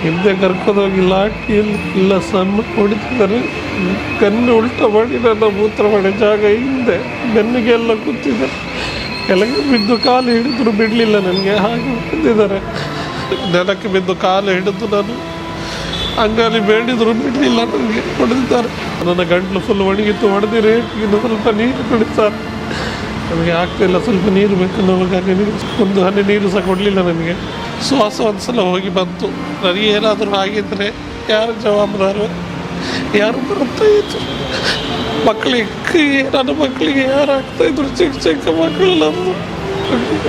ಹಿಂದೆ ಕರ್ಕೊಂಡೋಗಿ ಲಾಠಿ ಇಲ್ಲ ಸಣ್ಣ ಹೊಡಿತಿದ್ದಾರೆ ಕಣ್ಣು ಉಲ್ಟ ಮಾಡಿ ನನ್ನ ಮೂತ್ರ ಮಾಡೋ ಜಾಗ ಹಿಂದೆ. ಬೆನ್ನಿಗೆಲ್ಲ ಕೂತಿದೆ. ಕೆಳಗೆ ಬಿದ್ದು ಕಾಲು ಹಿಡಿದ್ರು ಬಿಡಲಿಲ್ಲ ನನಗೆ, ಹಾಗೆ ಬಿದ್ದಿದ್ದಾರೆ ನೆಲಕ್ಕೆ ಬಿದ್ದು ಕಾಲು ಹಿಡಿದು ನಾನು ಅಂಗಾಲಿ ಬೇಡಿದ್ರು ಬಿಡಲಿಲ್ಲ ನನಗೆ, ಹೊಡೆದಿದ್ದಾರೆ. ನನ್ನ ಗಂಟ್ಲು ಫುಲ್ ಒಣಗಿತ್ತು, ಹೊಡೆದಿರಿ ಇನ್ನು ಸ್ವಲ್ಪ ನೀರು ಕುಡಿತಾರೆ ನನಗೆ ಆಗ್ತಿಲ್ಲ ಸ್ವಲ್ಪ ನೀರು ಬೇಕು ನಮಗಾಗಿ ನೀರು ಒಂದು ಹನಿ ನೀರು ಸಹ ಕೊಡಲಿಲ್ಲ ನನಗೆ ಶ್ವಾಸ ಒಂದ್ಸಲ ಹೋಗಿ ಬಂತು. ನನಗೆ ಏನಾದರೂ ಆಗಿದ್ದರೆ ಯಾರು ಜವಾಬ್ದಾರು? ಯಾರು ಬರ್ತಾ ಇದ್ರು? ಮಕ್ಕಳಿಗೆ ನನ್ನ ಮಕ್ಕಳಿಗೆ ಯಾರು ಆಗ್ತಾ ಇದ್ರು? ಚಿಕ್ಕ ಚಿಕ್ಕ ಮಕ್ಕಳು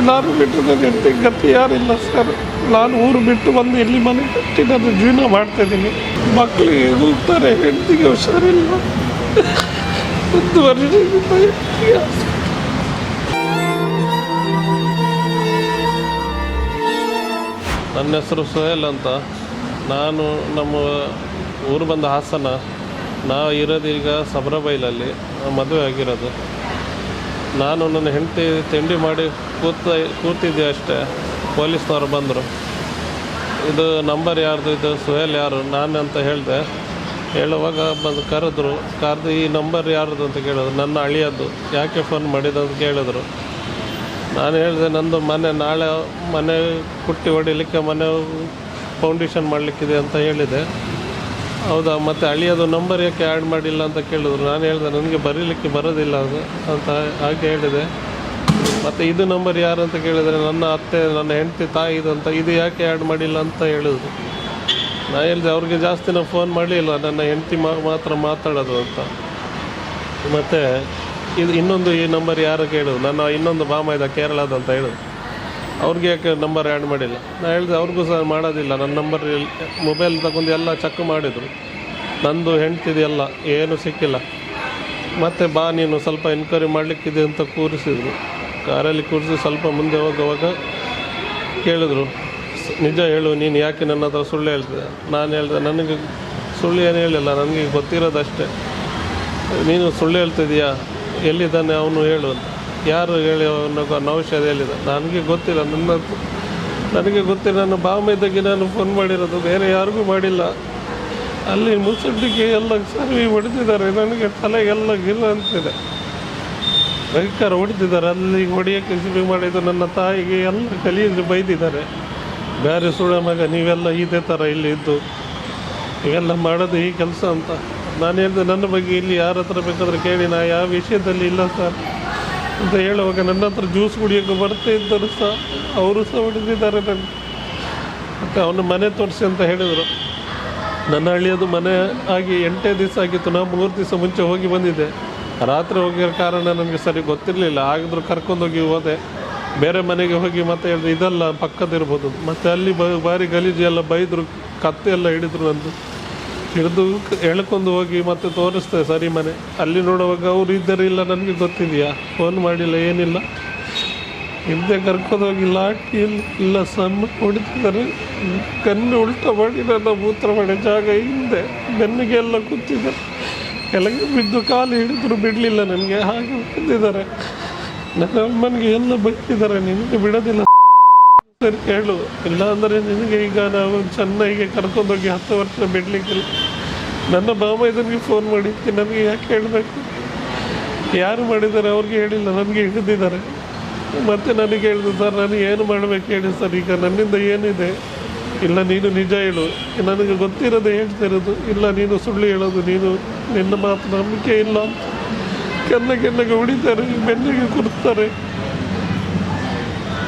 ನಾನು ಬಿಟ್ಟು ನನಗೆ ಗತಿ ಯಾರಿಲ್ಲ ಸರ್. ನಾನು ಊರು ಬಿಟ್ಟು ಬಂದು ಇಲ್ಲಿ ಮನೆ ಕಟ್ಟಿ ನಾನು ಜೀವನ ಮಾಡ್ತಾಯಿದ್ದೀನಿ ಮಕ್ಕಳಿಗೆ ಹೋಗ್ತಾರೆ ಹೆಂಡತಿಗೆ ಹುಷಾರಿಲ್ಲ. ಒಂದು ವರ್ಷದಿಂದ ನನ್ನ ಹೆಸರು ಸುಹೇಲ್ ಅಂತ. ನಾನು ನಮ್ಮ ಊರು ಬಂದ ಹಾಸನ. ನಾವು ಇರೋದು ಈಗ ಸಬ್ರಬೈಲಲ್ಲಿ. ಮದುವೆ ಆಗಿರೋದು. ನಾನು ನನ್ನ ಹೆಂಡತಿ ತಿಂಡಿ ಮಾಡಿ ಕೂತ, ಕೂತಿದ್ದೆ ಅಷ್ಟೇ. ಪೊಲೀಸ್ನವರು ಬಂದರು. ಇದು ನಂಬರ್ ಯಾರ್ದು, ಇದು ಸುಹೇಲ್ ಯಾರು, ನಾನು ಅಂತ ಹೇಳಿದೆ. ಹೇಳುವಾಗ ಬಂದು ಕರೆದ್ರು. ಕರೆದು ಈ ನಂಬರ್ ಯಾರ್ದು ಅಂತ ಕೇಳಿದ್ರು. ನನ್ನ ಅಳಿಯದ್ದು. ಯಾಕೆ ಫೋನ್ ಮಾಡಿದ್ದು ಅಂತ ಕೇಳಿದ್ರು. ನಾನು ಹೇಳಿದೆ, ನಂದು ಮನೆ ನಾಳೆ ಮನೆ ಕುಟ್ಟಿ ಹೊಡಿಲಿಕ್ಕೆ ಮನೆ ಫೌಂಡೇಶನ್ ಮಾಡಲಿಕ್ಕಿದೆ ಅಂತ ಹೇಳಿದೆ. ಹೌದಾ, ಮತ್ತು ಅಳಿಯೋದು ನಂಬರ್ ಯಾಕೆ ಆ್ಯಡ್ ಮಾಡಿಲ್ಲ ಅಂತ ಕೇಳಿದ್ರು. ನಾನು ಹೇಳಿದೆ, ನನಗೆ ಬರೀಲಿಕ್ಕೆ ಬರೋದಿಲ್ಲ ಅದು, ಅಂತ ಹಾಗೆ ಹೇಳಿದೆ. ಮತ್ತು ಇದು ನಂಬರ್ ಯಾರು ಅಂತ ಕೇಳಿದರೆ, ನನ್ನ ಅತ್ತೆ, ನನ್ನ ಹೆಂಡತಿ ತಾಯಿದು ಅಂತ, ಇದು ಯಾಕೆ ಆ್ಯಡ್ ಮಾಡಿಲ್ಲ ಅಂತ ಹೇಳಿದ್ರು ನಾನು ಹೇಳಿದೆ, ಅವ್ರಿಗೆ ಜಾಸ್ತಿ ನಾವು ಫೋನ್ ಮಾಡಲಿಲ್ಲ, ನನ್ನ ಹೆಂಡತಿ ಮಾತ್ರ ಮಾತಾಡೋದು ಅಂತ. ಮತ್ತು ಇದು ಇನ್ನೊಂದು ಈ ನಂಬರ್ ಯಾರು ಕೇಳು ನನ್ನ ಇನ್ನೊಂದು ಮಾಮ ಇದ್ದ ಕೇರಳದ ಅಂತ ಹೇಳು ಅವ್ರಿಗೆ ಯಾಕೆ ನಂಬರ್ ಆ್ಯಡ್ ಮಾಡಿಲ್ಲ? ನಾನು ಹೇಳಿದೆ, ಅವ್ರಿಗೂ ಸಹ ಮಾಡೋದಿಲ್ಲ. ನನ್ನ ನಂಬರ್ ಮೊಬೈಲ್ ತಗೊಂಡು ಎಲ್ಲ ಚೆಕ್ ಮಾಡಿದರು. ನಂದು ಹೆಂಡ್ತಿದು ಎಲ್ಲ ಏನೂ ಸಿಕ್ಕಿಲ್ಲ. ಮತ್ತೆ ಬಾ, ನೀನು ಸ್ವಲ್ಪ ಎನ್ಕ್ವೈರಿ ಮಾಡಲಿಕ್ಕಿದೆ ಅಂತ ಕೂರಿಸಿದ್ರು. ಕಾರಲ್ಲಿ ಕೂರಿಸಿ ಸ್ವಲ್ಪ ಮುಂದೆ ಹೋಗುವಾಗ ಕೇಳಿದ್ರು. "ಸ್- ನಿಜ ಹೇಳು, ನೀನು ಯಾಕೆ ನನ್ನ ಹತ್ರ ಸುಳ್ಳು ಹೇಳ್ತಿದ್ದೆ ನಾನು ಹೇಳಿದೆ, ನನಗೆ ಸುಳ್ಳು ಏನು ಹೇಳಿಲ್ಲ. ನನಗೆ ಗೊತ್ತಿರೋದಷ್ಟೇ. ನೀನು ಸುಳ್ಳು ಹೇಳ್ತಿದೀಯಾ? ಎಲ್ಲಿದ್ದಾನೆ ಅವನು ಹೇಳು ಯಾರು ಹೇಳಿ ಅವನ ನೌಷಧ ಹೇಳಿದ ನನಗೆ ಗೊತ್ತಿಲ್ಲ. ನನ್ನ ನನಗೆ ಗೊತ್ತಿಲ್ಲ. ನನ್ನ ಬಾಮೈದಾಗಿ ನಾನು ಫೋನ್ ಮಾಡಿರೋದು. ಬೇರೆ ಯಾರಿಗೂ ಮಾಡಿಲ್ಲ. ಅಲ್ಲಿ ಮುಸುಡ್ಡಿಗೆ ಎಲ್ಲ ಸರ್ವಿ ಹೊಡೆದಿದ್ದಾರೆ. ನನಗೆ ತಲೆಗೆಲ್ಲ ಗಿಲ್ಲ ಅಂತಿದೆ. ಭಯಂಕರ ಹೊಡೆದಿದ್ದಾರೆ. ಅಲ್ಲಿ ಹೊಡೆಯೋಕ್ಕೆ ಸಿಬಿ ಮಾಡಿದ್ದು ನನ್ನ ತಾಯಿಗೆ ಎಲ್ಲ ಕಲಿಯಿಂದ ಬೈದಿದ್ದಾರೆ. ಬೇರೆ ಸುಳ ಮಗ, ನೀವೆಲ್ಲ ಇದೇ ಥರ ಇಲ್ಲಿ ಇದ್ದು ಇವೆಲ್ಲ ಮಾಡೋದು ಈ ಕೆಲಸ ಅಂತ. ನಾನು ಹೇಳಿದೆ, ನನ್ನ ಬಗ್ಗೆ ಇಲ್ಲಿ ಯಾರ ಹತ್ರ ಬೇಕಾದ್ರೆ ಕೇಳಿ, ನಾ ಯಾವ ವಿಷಯದಲ್ಲಿ ಇಲ್ಲ ಸರ್ ಅಂತ ಹೇಳುವಾಗ ನನ್ನ ಹತ್ರ ಜ್ಯೂಸ್ ಕುಡಿಯೋಕ್ಕೆ ಬರ್ತಾ ಇದ್ದರು ಸಹ ಅವರು ಸಹ ಹೊಡೆದಿದ್ದಾರೆ ನನಗೆ. ಮತ್ತು ಅವನ ಮನೆ ತೋರಿಸಿ ಅಂತ ಹೇಳಿದರು. ನನ್ನ ಹಳ್ಳಿಯದು ಮನೆ ಆಗಿ ಎಂಟೇ ದಿವಸ ಆಗಿತ್ತು, ನಾ ಮೂರು ದಿವಸ ಮುಂಚೆ ಹೋಗಿ ಬಂದಿದ್ದೆ. ರಾತ್ರಿ ಹೋಗಿರೋ ಕಾರಣ ನನಗೆ ಸರಿ ಗೊತ್ತಿರಲಿಲ್ಲ, ಆಗಿದ್ರು ಕರ್ಕೊಂಡೋಗಿ ಹೋದೆ. ಬೇರೆ ಮನೆಗೆ ಹೋಗಿ ಮತ್ತೆ ಹೇಳಿದ್ರು ಇದೆಲ್ಲ ಪಕ್ಕದಿರ್ಬೋದು ಮತ್ತು ಅಲ್ಲಿ ಬ ಭಾರಿ ಗಲೀಜು ಎಲ್ಲ ಬೈದರು ಕತ್ತೆ ಎಲ್ಲ ಹಿಡಿದ್ರು ನಂದು. ಹಿಡಿದು ಎಳ್ಕೊಂಡು ಹೋಗಿ ಮತ್ತೆ ತೋರಿಸ್ತೆ, ಸರಿ ಮನೆ. ಅಲ್ಲಿ ನೋಡುವಾಗ ಅವ್ರು ಇದ್ದರು ಇಲ್ಲ ನನಗೆ ಗೊತ್ತಿದೆಯಾ? ಫೋನ್ ಮಾಡಿಲ್ಲ, ಏನಿಲ್ಲ. ಹಿಂದೆ ಕರ್ಕೊಂಡೋಗಿ ಲಾಟಿ ಇಲ್ಲ ಸಣ್ಣ ಹೊಡಿತಿದ್ದಾರೆ. ಕಣ್ಣು ಉಲ್ಟ ಮಾಡಿ ನನ್ನ ಮೂತ್ರ ಮಾಡೋ ಜಾಗ ಹಿಂದೆ. ಬೆನ್ನಿಗೆಲ್ಲ ಕೂತಿದ್ದಾರೆ ಕೆಳಗೆ ಬಿದ್ದು ಕಾಲು ಹಿಡಿದ್ರು ಬಿಡಲಿಲ್ಲ ನನಗೆ. ಹಾಗೆ ಬಿದ್ದಿದ್ದಾರೆ. ನನ್ನ ಅಮ್ಮನಿಗೆ ಎಲ್ಲ ಬೈತಿದ್ದಾರೆ, ನಿನಗೆ ಬಿಡೋದಿಲ್ಲ. ಸರಿ ಕೇಳು ಇಲ್ಲ ಅಂದರೆ ನಿನಗೆ ಈಗ ನಾವು ಚೆನ್ನೈಗೆ ಕರ್ಕೊಂಡೋಗಿ ಹತ್ತು ವರ್ಷ ಬಿಡಲಿಕ್ಕಿಲ್ಲ. ನನ್ನ ಮಾಮ ಇದನಿಗೆ ಫೋನ್ ಮಾಡಿದ್ದೆ ನನಗೆ ಯಾಕೆ ಹೇಳಬೇಕು? ಯಾರು ಮಾಡಿದ್ದಾರೆ ಅವ್ರಿಗೆ ಹೇಳಿಲ್ಲ, ನನಗೆ ಹಿಡಿದಿದ್ದಾರೆ. ಮತ್ತೆ ನನಗೆ ಹೇಳಿದೆ ಸರ್ ನನಗೆ ಏನು ಮಾಡಬೇಕು ಹೇಳಿ ಸರ್, ಈಗ ನನ್ನಿಂದ ಏನಿದೆ? ಇಲ್ಲ, ನೀನು ನಿಜ ಹೇಳು. ನನಗೆ ಗೊತ್ತಿರೋದು ಹೇಳ್ತಿರೋದು ಇಲ್ಲ, ನೀನು ಸುಳ್ಳು ಹೇಳೋದು, ನೀನು ನಿನ್ನ ಮಾತು ನಂಬಿಕೆ ಇಲ್ಲ ಕೆನ್ನ, ಕೆನ್ನಗೆ ಹೊಡಿತಾರೆ, ಬೆನ್ನಿಗೆ ಕುರ್ತಾರೆ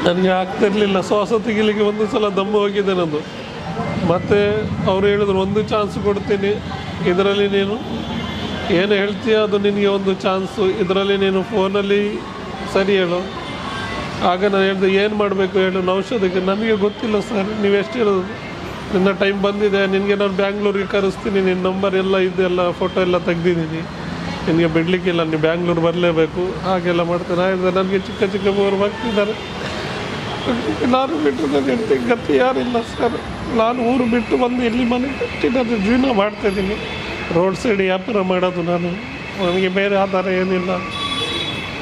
ನನಗೆ ಆಗ್ತಿರ್ಲಿಲ್ಲ. ಶ್ವಾಸ ತೆಗಿಲಿಕ್ಕೆ ಒಂದು ಸಲ ದಮ್ಮು ಹೋಗಿದೆ ನಂದು. ಮತ್ತೆ ಅವರು ಹೇಳಿದ್ರು, ಒಂದು ಚಾನ್ಸ್ ಕೊಡ್ತೀನಿ. ಇದರಲ್ಲಿ ನೀನು ಏನು ಹೇಳ್ತೀಯ? ಅದು ನಿನಗೆ ಒಂದು ಚಾನ್ಸು ಇದರಲ್ಲಿ ನೀನು ಫೋನಲ್ಲಿ ಸರಿ ಹೇಳು. ಆಗ ನಾನು ಹೇಳಿದೆ, ಏನು ಮಾಡಬೇಕು ಹೇಳು? ಔಷಧಕ್ಕೆ ನನಗೆ ಗೊತ್ತಿಲ್ಲ ಸರ್. ನೀವು ಎಷ್ಟು ಹೇಳೋದು? ನಿನ್ನ ಟೈಮ್ ಬಂದಿದೆ. ನಿನಗೆ ನಾನು ಬ್ಯಾಂಗ್ಳೂರಿಗೆ ಕರೆಸ್ತೀನಿ. ನಿನ್ನ ನಂಬರ್ ಎಲ್ಲ ಇದೆಲ್ಲ ಫೋಟೋ ಎಲ್ಲ ತೆಗ್ದಿದ್ದೀನಿ. ನಿನಗೆ ಬಿಡಲಿಕ್ಕಿಲ್ಲ. ನೀವು ಬ್ಯಾಂಗ್ಳೂರು ಬರಲೇಬೇಕು. ಹಾಗೆಲ್ಲ ಮಾಡ್ತೇನೆ ಹೇಳಿದೆ ನನಗೆ ಚಿಕ್ಕ ಚಿಕ್ಕ ಮೂರು ಮಕ್ಕಳಿದ್ದಾರೆ ನಾನು ಬಿಟ್ಟು ನನ್ನ ಗತಿ ಯಾರಿಲ್ಲ ಸರ್. ನಾನು ಊರು ಬಿಟ್ಟು ಬಂದು ಇಲ್ಲಿ ಮನೆ ಕಟ್ಟಿ ನಾನು ಜೀವನ ಮಾಡ್ತಾಯಿದ್ದೀನಿ ರೋಡ್ ಸೈಡ್ ವ್ಯಾಪಾರ ಮಾಡೋದು ನಾನು. ನನಗೆ ಬೇರೆ ಆಧಾರ ಏನಿಲ್ಲ.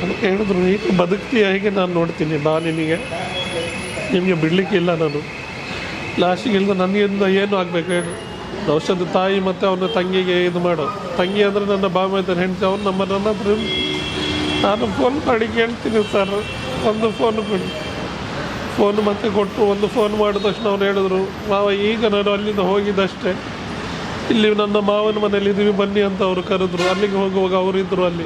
ಅದಕ್ಕೆ ಹೇಳಿದ್ರು, ಈಗ ಬದುಕ್ತೀಯ? ಹೇಗೆ ನಾನು ನೋಡ್ತೀನಿ. ನಾನು ನಿನಗೆ ನಿಮಗೆ ಬಿಡಲಿಕ್ಕಿಲ್ಲ ನಾನು. ಲಾಸ್ಟಿಗೆ ಇಲ್ಲದ ನನಗಿಂದ ಏನು ಆಗಬೇಕು ಹೇಳು. ಔಷಧ ತಾಯಿ ಮತ್ತು ಅವನ ತಂಗಿಗೆ ಇದು ಮಾಡು. ತಂಗಿ ಅಂದರೆ ನನ್ನ ಬಾಮ ಇದ್ದಾನೆ ಹೆಂಡತಿ ಅವ್ರು ನಮ್ಮ ನನ್ನ ನಾನು ಫೋನ್ ಮಾಡಿ ಕೇಳ್ತೀನಿ ಸರ್. ಒಂದು ಫೋನ್ ಕೊಡಿ. ಫೋನ್ ಮತ್ತೆ ಕೊಟ್ಟರು, ಒಂದು ಫೋನ್ ಮಾಡಿದ ತಕ್ಷಣ ಅವ್ರು ಹೇಳಿದ್ರು, ಮಾವ, ಈಗ ನಾನು ಅಲ್ಲಿಂದ ಹೋಗಿದ್ದಷ್ಟೇ. ಇಲ್ಲಿ ನನ್ನ ಮಾವನ ಮನೆಯಲ್ಲಿ ಇದೀವಿ, ಬನ್ನಿ ಅಂತ ಅವರು ಕರೆದ್ರು. ಅಲ್ಲಿಗೆ ಹೋಗುವಾಗ ಅವರು ಇದ್ದರು ಅಲ್ಲಿ.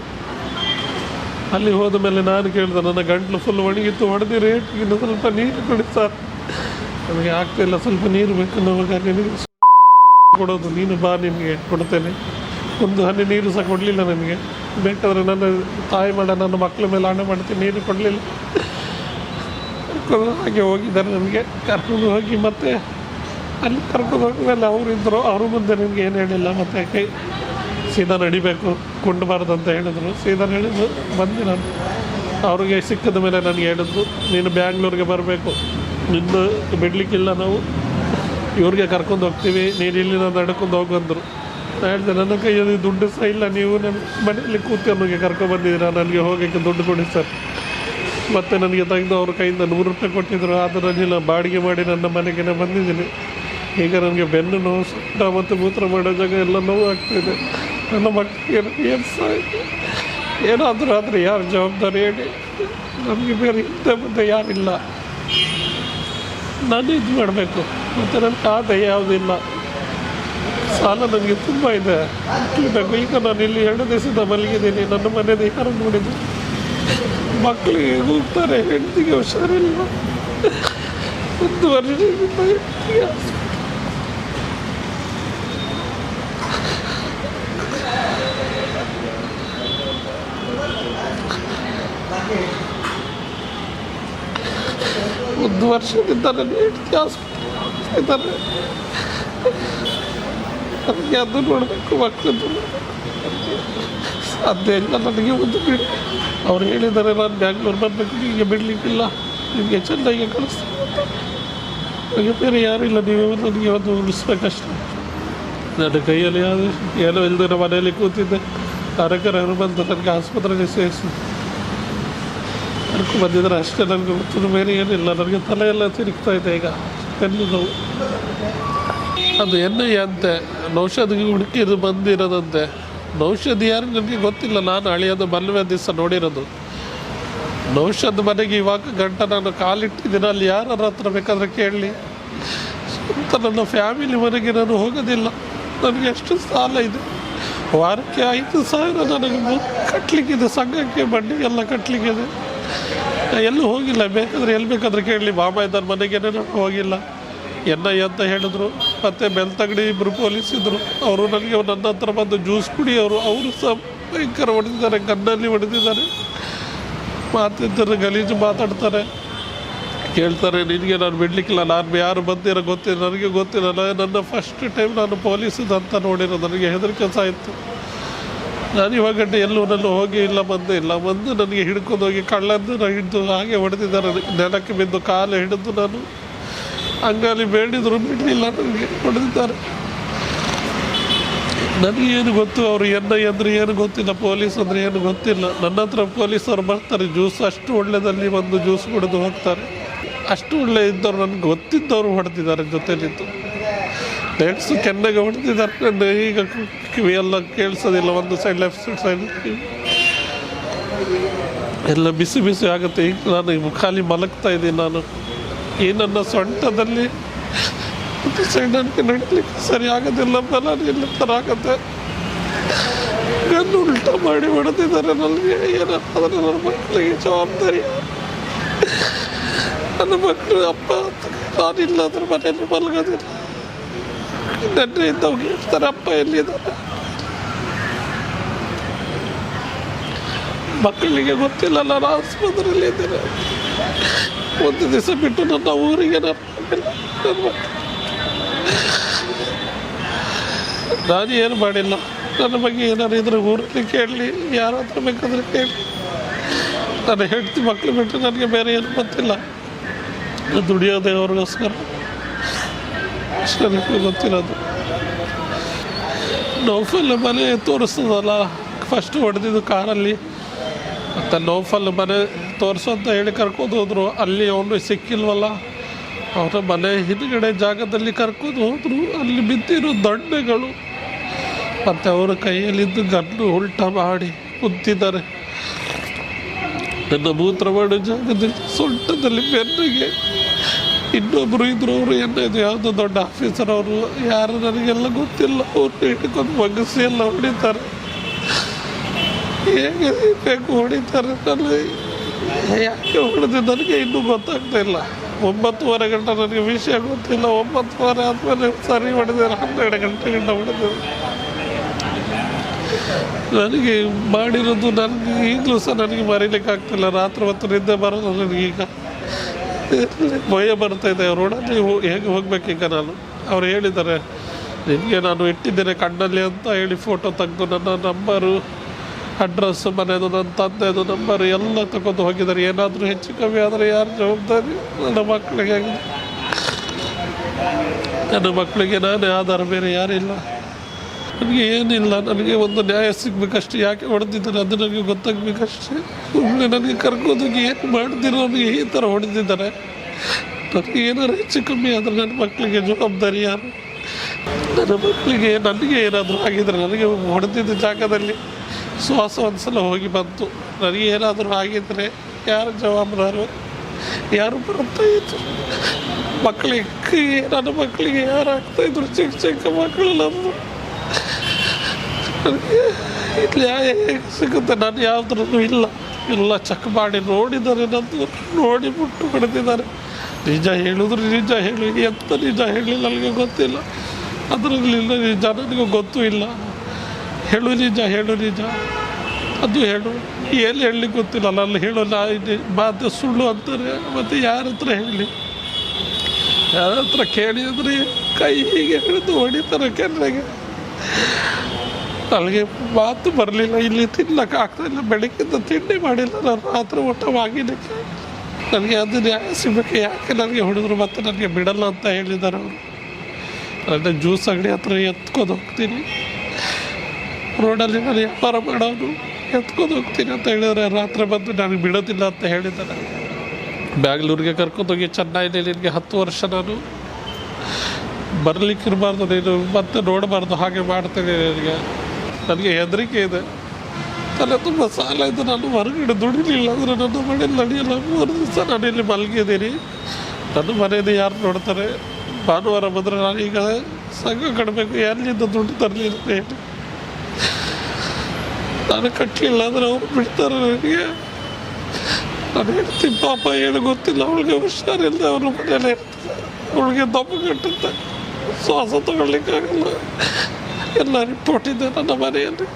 ಅಲ್ಲಿ ಹೋದ ಮೇಲೆ ನಾನು ಕೇಳಿದೆ, ನನ್ನ ಗಂಟ್ಲು ಫುಲ್ ಒಣಗಿತ್ತು ಹೊಡೆದಿರಿ ಇನ್ನು ಸ್ವಲ್ಪ ನೀರು ಕೊಡಿ ಸರ್ ನಮಗೆ ಆಗ್ತಿಲ್ಲ ಸ್ವಲ್ಪ ನೀರು ಬೇಕು, ನಮಗೆ ನಿನಗೆ ಕೊಡೋದು, ನೀನು ಬಾ ನಿಮಗೆ ಕೊಡ್ತೇನೆ. ಒಂದು ಹನಿ ನೀರು ಸಹ ಕೊಡಲಿಲ್ಲ ನನಗೆ ಬೇಕಾದರೆ ನನ್ನ ತಾಯಿ ಮಾಡ ನನ್ನ ಮಕ್ಕಳ ಮೇಲೆ ಹಣ ಮಾಡ್ತೀನಿ, ನೀರು ಕೊಡಲಿಲ್ಲ. ಕರ್ಕೊಂಡು ಹಾಗೆ ಹೋಗಿದ್ದಾರೆ ನನಗೆ ಕರ್ಕೊಂಡು ಹೋಗಿ ಮತ್ತೆ ಅಲ್ಲಿ ಕರ್ಕೊಂಡು ಹೋಗಿದ್ಮೇಲೆ ಅವರು ಇದ್ದರು ಅವರು ಮುಂದೆ ನಿಮ್ಗೆ ಏನು ಹೇಳಿಲ್ಲ. ಮತ್ತೆ ಕೈ ಸೀದಾ ನಡಿಬೇಕು. ಕುಂಡಬಾರ್ದು ಅಂತ ಹೇಳಿದರು. ಸೀದಾ ಹೇಳಿದ್ರು ಬಂದೆ ನಾನು ಅವ್ರಿಗೆ ಸಿಕ್ಕಿದ ಮೇಲೆ ನನಗೆ ಹೇಳಿದ್ರು. ನೀನು ಬ್ಯಾಂಗ್ಳೂರಿಗೆ ಬರಬೇಕು. ನಿನ್ನ ಬಿಡಲಿಕ್ಕಿಲ್ಲ ನಾವು. ಇವ್ರಿಗೆ ಕರ್ಕೊಂಡು ಹೋಗ್ತೀವಿ. ನೀನು ಇಲ್ಲಿಂದ ನಡ್ಕೊಂಡು ಹೋಗಂದ್ರು ನಾನು ಹೇಳಿದೆ, ನನ್ನ ಕೈಯಲ್ಲಿ ದುಡ್ಡು ಸಹ ಇಲ್ಲ. ನೀವು ನನ್ನ ಮನೆಯಲ್ಲಿ ಕೂತ್ಕೊಂಡು ಕರ್ಕೊಂಡು ಬಂದಿದ್ದೀರಾ? ನನಗೆ ಹೋಗೋಕ್ಕೆ ದುಡ್ಡು ಕೊಡಿ ಸರ್. ಮತ್ತು ನನಗೆ ತೆಗೆದು ಅವ್ರ ಕೈಯಿಂದ ನೂರು ರೂಪಾಯಿ ಕೊಟ್ಟಿದ್ದರು ಅದರಲ್ಲಿ ನಾನು ಬಾಡಿಗೆ ಮಾಡಿ ನನ್ನ ಮನೆಗೆ ಬಂದಿದ್ದೀನಿ. ಈಗ ನನಗೆ ಬೆನ್ನು ನೋವು, ಸೊಂಟ ಮತ್ತು ಮೂತ್ರ ಮಾಡೋ ಜಾಗ ಎಲ್ಲ ನೋವು ಆಗ್ತಿದೆ ನನ್ನ ಮಕ್ಕಳಿಗೆ ಏನು ಸಾಯ್ತು ಏನಾದರೂ ಆದರೆ ಯಾರು ಜವಾಬ್ದಾರಿ ಹೇಳಿ. ನಮಗೆ ಬೇರೆ ಹಿಂದೆ ಮುಂದೆ ಯಾರಿಲ್ಲ. ನಾನು ಇದು ಮಾಡಬೇಕು. ಮತ್ತು ನನ್ನ ಕಾದ ಯಾವುದಿಲ್ಲ ಸಾಲ ನನಗೆ ತುಂಬ ಇದೆ. ಈಗ ನಾನು ಇಲ್ಲಿ ಎರಡು ದಿವಸದ ಮಲಗಿದ್ದೀನಿ. ನನ್ನ ಮನೆಯದು ಯಾರು ನೋಡಿದ್ದು ಮಕ್ಕಳಿಗೆ ಹೋಗ್ತಾರೆ ಹೆಂಡತಿಗೆ ಹುಷಾರಿಲ್ಲ. ಒಂದು ವರ್ಷದಿಂದ ಹೆಂಡ್ತಿಗೆ ಒಂದು ವರ್ಷದಿಂದ ನನ್ನ ಹೆಂಡತಿ ಆಸ್ಪತ್ರೆ ಇದ್ದಾರೆ. ನನಗೆ ಅದು ನೋಡಬೇಕು ಮಕ್ಕಳದ್ದು ಸಾಧ್ಯ ಇಲ್ಲ, ನನಗೆ ಒಂದು ಬಿಡಿ. ಅವ್ರು ಹೇಳಿದ್ದಾರೆ ನಾನು ಬ್ಯಾಂಗ್ಳೂರು ಬರಬೇಕು ನಿಮಗೆ ಬಿಡಲಿಕ್ಕಿಲ್ಲ. ನಿಮಗೆ ಚೆನ್ನಾಗಿ ಕಳಿಸ್ತೀನಿ. ನನಗೆ ಬೇರೆ ಯಾರೂ ಇಲ್ಲ, ನೀವು ನನಗೆ ಒಂದು ಉಳಿಸ್ಬೇಕಷ್ಟೆ. ನನ್ನ ಕೈಯಲ್ಲಿ ಯಾವುದು ಏನೋ ಇಲ್ಲದೆ ಮನೆಯಲ್ಲಿ ಕೂತಿದ್ದೆ. ಕಾರ್ಯಕರರು ಬಂದು ನನಗೆ ಆಸ್ಪತ್ರೆಗೆ ಸೇರಿಸಿ ಕರ್ಕೊಂಡು ಬಂದಿದ್ದಾರೆ, ಅಷ್ಟೇ ನನಗೆ ಗೊತ್ತಿದ್ದು ಬೇರೆ ಏನಿಲ್ಲ, ನನಗೆ ತಲೆ ಎಲ್ಲ ತಿರುಗ್ತಾ ಇದೆ ಈಗ. ಬೆನ್ನು ನೋವು. ಅದು ಎಣ್ಣೆ ಅಂತೆ ನೌಷಧಿಗೆ ಹುಡುಕಿದು ಬಂದಿರೋದಂತೆ. ನೌಷಧಿ ಯಾರು? ನನಗೆ ಗೊತ್ತಿಲ್ಲ. ನಾನು ಅಳಿಯೋದು ಮಲ್ವೆ ದಿವಸ ನೋಡಿರೋದು. ನೌಷಧ ಮನೆಗೆ ಇವಾಗ ಗಂಟ ನಾನು ಕಾಲಿಟ್ಟಿದ್ದೀನಿ. ಅಲ್ಲಿ ಯಾರ ಹತ್ರ ಬೇಕಾದ್ರೆ ಕೇಳಲಿ ಅಂತ ನನ್ನ ಫ್ಯಾಮಿಲಿ ಮನೆಗೆ ನಾನು ಹೋಗೋದಿಲ್ಲ. ನನಗೆ ಎಷ್ಟು ಸಾಲ ಇದೆ? ವಾರಕ್ಕೆ ಐದು ಸಾವಿರ ನನಗೆ ಕಟ್ಟಲಿಕ್ಕಿದೆ ಸಂಘಕ್ಕೆ ಬಡ್ಡಿಗೆಲ್ಲ ಕಟ್ಟಲಿಕ್ಕಿದೆ ಎಲ್ಲೂ ಹೋಗಿಲ್ಲ. ಬೇಕಾದ್ರೆ ಎಲ್ಲಿ ಬೇಕಾದ್ರೆ ಕೇಳಲಿ ಬಾಬಾ ಇದ್ದಾರ ಮನೆಗೆ. ನಾನು ಹೋಗಿಲ್ಲ. ಎನ್ನ ಅಂತ ಹೇಳಿದ್ರು. ಮತ್ತು ಬೆಲ್ತಗಡಿ ಇಬ್ಬರು ಪೊಲೀಸ್ ಇದ್ದರು ಅವರು ನನಗೆ ನನ್ನ ಹತ್ರ ಬಂದು ಜ್ಯೂಸ್ ಕುಡಿ ಅವರು ಸಹ ಭಯಂಕರ ಹೊಡೆದಿದ್ದಾರೆ ಗನ್ನಲ್ಲಿ ಹೊಡೆದಿದ್ದಾರೆ. ಮಾತಿದ್ದರೆ ಗಲೀಜು ಮಾತಾಡ್ತಾರೆ. ಕೇಳ್ತಾರೆ, ನಿನಗೆ ನಾನು ಬಿಡಲಿಕ್ಕಿಲ್ಲ, ನಾನು ಯಾರು ಬಂದಿರೋ ಗೊತ್ತಿಲ್ಲ, ನನಗೆ ಗೊತ್ತಿಲ್ಲ. ನಾನು ನನ್ನ ಫಸ್ಟ್ ಟೈಮ್ ನಾನು ಪೊಲೀಸದು ಅಂತ ನೋಡಿರೋದು, ನನಗೆ ಹೆದರಿಕೆ ಸಹ ಇತ್ತು. ನಾನು ಇವಾಗ ಎಲ್ಲೂ ನಾನು ಹೋಗಿ, ಇಲ್ಲ ಬಂದು ಇಲ್ಲ ಬಂದು ನನಗೆ ಹಿಡ್ಕೊಂಡು ಹೋಗಿ ನಾನು ಹಿಡಿದು ಹಾಗೆ ಹೊಡೆದಿದ್ದಾರೆ, ನೆಲಕ್ಕೆ ಬಿದ್ದು ಕಾಲು ಹಿಡಿದು ನಾನು. ಅಂಗಾಲಿ ಬೇಡಿದ್ರು ಬಿಡಲಿಲ್ಲ ನನಗೆ. ಹೊಡೆದಿದ್ದಾರೆ. ನನಗೇನು ಗೊತ್ತು? ಅವರು ಎನ್ನ ಅಂದರೆ ಏನು ಗೊತ್ತಿಲ್ಲ, ಪೊಲೀಸ್ ಅಂದರೆ ಏನು ಗೊತ್ತಿಲ್ಲ. ನನ್ನ ಹತ್ರ ಪೊಲೀಸರು ಬರ್ತಾರೆ, ಜ್ಯೂಸ್ ಅಷ್ಟು ಒಳ್ಳೆಯದಲ್ಲಿ ಒಂದು ಜ್ಯೂಸ್ ಕುಡಿದು ಹೋಗ್ತಾರೆ. ಅಷ್ಟು ಒಳ್ಳೆ ಇದ್ದವ್ರು ನನಗೆ ಗೊತ್ತಿದ್ದವರು ಹೊಡೆದಿದ್ದಾರೆ ಜೊತೆಲಿದ್ದು. ನೆಕ್ಸ್ಟ್ ಕೆನ್ನೆಗೆ ಹೊಡೆದಿದ್ದಾರೆ ಈಗ ಕಿವಿ ಎಲ್ಲ ಕೇಳಿಸೋದಿಲ್ಲ, ಒಂದು ಸೈಡ್ ಲೆಫ್ಟ್ ಸೈಡ್ ಎಲ್ಲ ಬಿಸಿ ಬಿಸಿ ಆಗುತ್ತೆ. ಈಗ ನಾನು ಖಾಲಿ ಮಲಗ್ತಾ ಇದ್ದೀನಿ ನಾನು. ಈ ನನ್ನ ಸೊಂಟದಲ್ಲಿ ಒಂದು ನಡೀಲಿಕ್ಕೆ ಸರಿಯಾಗೋದಿಲ್ಲ, ಬಲ ಇಲ್ಲ ಥರ ಆಗುತ್ತೆ. ಗನ್ನು ಉಲ್ಟ ಮಾಡಿ ಹೊಡೆದಿದ್ದಾರೆ ನನಗೆ. ಏನಾದ್ರೆ ನನ್ನ ಮಕ್ಕಳಿಗೆ ಜವಾಬ್ದಾರಿ. ನನ್ನ ಮಕ್ಕಳು ಅಪ್ಪ ನಾನಿಲ್ಲ, ಅದ್ರ ಮನೆಯಲ್ಲಿ ಮಲಗೋದಿಲ್ಲ. ನೆನ್ನೆ ಇದ್ದವ್ಗೆ ಇರ್ತಾರೆ ಅಪ್ಪ ಎಲ್ಲಿದ್ದಾರೆ? ಮಕ್ಕಳಿಗೆ ಗೊತ್ತಿಲ್ಲ, ನಾನು ಆಸ್ಪತ್ರೆಯಲ್ಲಿ ಇದ್ದೇನೆ. ಒಂದು ದಿವಸ ಬಿಟ್ಟು ನನ್ನ ಊರಿಗೆ ನಾನು ಏನು ಮಾಡಿಲ್ಲ? ನನ್ನ ಬಗ್ಗೆ ಏನಾದ್ರು ಇದ್ರೆ ಊರಲ್ಲಿ ಕೇಳಲಿ ಯಾರ ಹತ್ರ ಬೇಕಾದ್ರೆ ಕೇಳಿ ನನ್ನ ಹೆಂಡತಿ ಮಕ್ಕಳು ಬಿಟ್ಟು ನನಗೆ ಬೇರೆ ಏನು ಗೊತ್ತಿಲ್ಲ. ದುಡಿಯೋದೇ ಅವ್ರಿಗೋಸ್ಕರ ಅಷ್ಟು ಗೊತ್ತಿರೋದು. ನೋಫಲ್ಲ ಮನೆ ತೋರಿಸ್ತದಲ್ಲ ಫಸ್ಟ್ ಹೊಡೆದಿದ್ದು ಕಾರಲ್ಲಿ. ಮತ್ತು ನೋಫಲ್ಲಿ ಮನೆ ತೋರಿಸು ಅಂತ ಹೇಳಿ ಕರ್ಕೊಂಡು ಹೋದರು. ಅಲ್ಲಿ ಅವನು ಸಿಕ್ಕಿಲ್ವಲ್ಲ? ಅವರ ಮನೆ ಹಿಂದ್ಗಡೆ ಜಾಗದಲ್ಲಿ ಕರ್ಕೊಂಡು ಹೋದರು. ಅಲ್ಲಿ ಬಿದ್ದಿರೋ ದಂಡೆಗಳು. ಮತ್ತು ಅವರ ಕೈಯಲ್ಲಿದ್ದು ಗನ್ನು ಉಲ್ಟ ಮಾಡಿ ಕುಂತಿದ್ದಾರೆ ನನ್ನ ಮೂತ್ರ ಮಾಡೋ ಜಾಗದಲ್ಲಿ ಸೊಂಟದಲ್ಲಿ ಬೆನ್ನಿಗೆ ಇನ್ನೊಬ್ಬರು ಇದ್ರು. ಅವರು ಏನಾಯ್ತು ಯಾವುದೋ ದೊಡ್ಡ ಆಫೀಸರ್ ಅವರು. ಯಾರು ನನಗೆಲ್ಲ ಗೊತ್ತಿಲ್ಲ. ಅವ್ರನ್ನ ಮಗಸಿ ಎಲ್ಲ ಹೊಡಿತಾರೆ. ಹೇಗೆ ಬೇಕು ಹೊಡಿತಾರೆ ನನಗೆ ಯಾಕೆ ಹೊಡೆದು? ನನಗೆ ಇನ್ನೂ ಗೊತ್ತಾಗ್ತಾ ಇಲ್ಲ ಒಂಬತ್ತುವರೆ ಗಂಟೆ ನನಗೆ ವಿಷಯ ಗೊತ್ತಿಲ್ಲ. ಒಂಬತ್ತುವರೆ ಆದಮೇಲೆ ಸರಿ ಹೊಡೆದಿದ್ದಾರೆ. ಹನ್ನೆರಡು ಗಂಟೆ ಗಂಟೆ ಹೊಡೆದಿದ್ದಾರೆ. ನನಗೆ ಮಾಡಿರೋದು ನನಗೆ ಈಗಲೂ ಸಹ ನನಗೆ ಮರೀಲಿಕ್ಕೆ ಆಗ್ತಿಲ್ಲ. ರಾತ್ರಿ ಹೊತ್ತು ನಿದ್ದೆ ಬರೋದು ನನಗೆ ಈಗ. ಭಯ ಬರ್ತಾ ಇದೆ. ರೋಡಲ್ಲಿ ಹೇಗೆ ಹೇಗೆ ಈಗ ನಾನು? ಅವ್ರು ಹೇಳಿದ್ದಾರೆ, ನಿನಗೆ ನಾನು ಇಟ್ಟಿದ್ದೇನೆ ಕಣ್ಣಲ್ಲಿ ಅಂತ ಹೇಳಿ ಫೋಟೋ ತೆಗೆದು ನನ್ನ ನಂಬರು ಅಡ್ರೆಸ್ ಮನೆಯದು ನನ್ನ ತಂದೆದು, ನಂಬರ್ ಎಲ್ಲ ತಗೊಂಡು ಹೋಗಿದ್ದಾರೆ. ಏನಾದರೂ ಹೆಚ್ಚು ಕಮ್ಮಿ ಆದರೆ ಯಾರು ಜವಾಬ್ದಾರಿ? ನನ್ನ ಮಕ್ಕಳಿಗೆ ಆಗಿದೆ ನನ್ನ ಮಕ್ಕಳಿಗೆ ನಾನೇ ಆಧಾರ, ಬೇರೆ ಯಾರಿಲ್ಲ ನನಗೆ ಏನಿಲ್ಲ, ನನಗೆ ಒಂದು ನ್ಯಾಯ ಸಿಗ್ಬೇಕಷ್ಟು. ಯಾಕೆ ಹೊಡೆದಿದ್ದಾರೆ? ಅದು ನನಗೆ ಗೊತ್ತಾಗಬೇಕಷ್ಟೇ. ಸುಮ್ಮನೆ ನನಗೆ ಕರ್ಕೋದಕ್ಕೆ ಏನು ಮಾಡ್ದಿರೋ ನನಗೆ ಈ ಥರ ಹೊಡೆದಿದ್ದಾರೆ. ನನಗೆ ಏನಾದ್ರು ಹೆಚ್ಚು ಕಮ್ಮಿ ಆದರೆ ನನ್ನ ಮಕ್ಕಳಿಗೆ ಜವಾಬ್ದಾರಿ ಯಾರು? ನನ್ನ ಮಕ್ಕಳಿಗೆ ನನಗೆ ಏನಾದರೂ ಆಗಿದ್ರೆ ನನಗೆ ಹೊಡೆದಿದ್ದ ಜಾಗದಲ್ಲಿ ಶ್ವಾಸ ಒಂದ್ಸಲ ಹೋಗಿ ಬಂತು. ನನಗೆ ಏನಾದರೂ ಆಗಿದ್ರೆ ಯಾರು ಜವಾಬ್ದಾರು? ಯಾರು ಬರ್ತಾ ಇದ್ರು? ಮಕ್ಕಳಿಗೆ, ನನ್ನ ಮಕ್ಕಳಿಗೆ ಯಾರು ಆಗ್ತಾ ಇದ್ರು? ಚಿಕ್ಕ ಚಿಕ್ಕ ಮಕ್ಕಳು ನಮ್ಮದು ನನಗೆ ಇಲ್ಲಿ ನ್ಯಾಯ ಹೇಗೆ ಸಿಗುತ್ತೆ? ನಾನು ಯಾವ್ದ್ರೂ ಇಲ್ಲ. ಎಲ್ಲ ಚೆಕ್ ಮಾಡಿ ನೋಡಿದ್ದಾರೆ ನಂದು ನೋಡಿಬಿಟ್ಟು ಹೊಡೆದಿದ್ದಾರೆ. ನಿಜ ಹೇಳಿದ್ರು ನಿಜ ಹೇಳಿ. ಎಂತ ನಿಜ ಹೇಳಿಲ್ಲ ನನಗೆ ಗೊತ್ತಿಲ್ಲ. ಅದರಲ್ಲಿ ನಿಜ, ನನಗೂ ಗೊತ್ತೂ ಇಲ್ಲ. ಹೇಳು ನಿಜ ಹೇಳು ನಿಜ ಅದು ಹೇಳು. ಎಲ್ಲಿ ಹೇಳಲಿಕ್ಕೆ ಗೊತ್ತಿಲ್ಲ. ಅಲ್ಲಿ ಹೇಳೋ ನಾ ಇದು. ಮಾತು ಸುಳ್ಳು ಅಂತಾರೆ. ಮತ್ತು ಯಾರ ಹತ್ರ ಹೇಳಿ? ಯಾರ ಹತ್ರ ಕೇಳಿದ್ರೆ ಕೈ ಹೀಗೆ ಹಿಡಿದು ಹೊಡಿತಾರೆ ಕೆನ್ನೆಗೆ. ನನಗೆ ಮಾತು ಬರಲಿಲ್ಲ. ಇಲ್ಲಿ ತಿನ್ನಕ್ಕೆ ಆಗ್ತಾಯಿಲ್ಲ ಇಲ್ಲ. ಬೆಳಗ್ಗಿಂದ ತಿಂಡಿ ಮಾಡಿಲ್ಲ. ನಾನು ರಾತ್ರಿ ಊಟವಾಗಿದ್ದಕ್ಕೆ. ನನಗೆ ಅದು ನ್ಯಾಯ ಸಿಗಬೇಕು. ಯಾಕೆ ನನಗೆ ಹೊಡೆದ್ರು ಮತ್ತೆ ನನಗೆ ಬಿಡಲ್ಲ ಅಂತ ಹೇಳಿದ್ದಾರೆ ಅವರು. ನನ್ನ ಜ್ಯೂಸ್ ಅಂಗಡಿ ಹತ್ರ ಎತ್ಕೊಂಡು ಹೋಗ್ತೀನಿ. ರೋಡಲ್ಲಿ ನಾನು ವ್ಯಾಪಾರ ಮಾಡೋದು, ಎತ್ಕೊಂಡು ಹೋಗ್ತೀನಿ ಅಂತ ಹೇಳಿದ್ರೆ ರಾತ್ರಿ ಬಂದು ನನಗೆ ಬಿಡೋದಿಲ್ಲ ಅಂತ ಹೇಳಿದ್ದಾರೆ. ಬ್ಯಾಂಗ್ಳೂರಿಗೆ ಕರ್ಕೊಂಡೋಗಿ ಚೆನ್ನೈನಲ್ಲಿ ನಿನಗೆ ಹತ್ತು ವರ್ಷ ನಾನು ಬರಲಿಕ್ಕಿರಬಾರ್ದು ನೀನು ಮತ್ತೆ ನೋಡಬಾರ್ದು, ಹಾಗೆ ಮಾಡ್ತೇನೆ ನನಗೆ. ನನಗೆ ಹೆದರಿಕೆ ಇದೆ. ತಲೆ ತುಂಬ ಸಾಲ ಇದೆ, ನಾನು ಹೊರಗಡೆ ದುಡಿಲಿಲ್ಲ ಅಂದರೆ ನನ್ನ ಮನೇಲಿ ನಡೆಯಲ್ಲ. ಮೂರು ದಿವಸ ನಾನು ಇಲ್ಲಿ ಮಲಗಿದ್ದೀನಿ. ನನ್ನ ಮನೆಯಲ್ಲಿ ಯಾರು ನೋಡ್ತಾರೆ? ಭಾನುವಾರ ಬಂದರೆ ನಾನು ಈಗ ಸಂಘ ಕಡಬೇಕು ಎಲ್ಲಿಂದ ದುಡ್ಡು ತರಲಿ ಹೇಳಿ. ನಾನು ಕಟ್ಟಲಿಲ್ಲ ಅಂದರೆ ಅವ್ರು ಬಿಡ್ತಾರೆ ನನಗೆ. ನಾನು ಹೇಳ್ತೀನಿ, ಪಾಪ ಏನು ಗೊತ್ತಿಲ್ಲ, ಅವಳಿಗೆ ಹುಷಾರಿಲ್ಲದೆ ಅವ್ರ ಮನೇಲಿ ಇರ್ತಾರೆ. ಅವಳಿಗೆ ದಬ್ಬು ಕಟ್ಟುತ್ತೆ ಶ್ವಾಸ ತಗೊಳ್ಳಿಕ್ಕಾಗಲ್ಲ. ಎಲ್ಲ ರಿಪೋರ್ಟ್ ಇದೆ ನನ್ನ ಮನೆಯಲ್ಲಿ.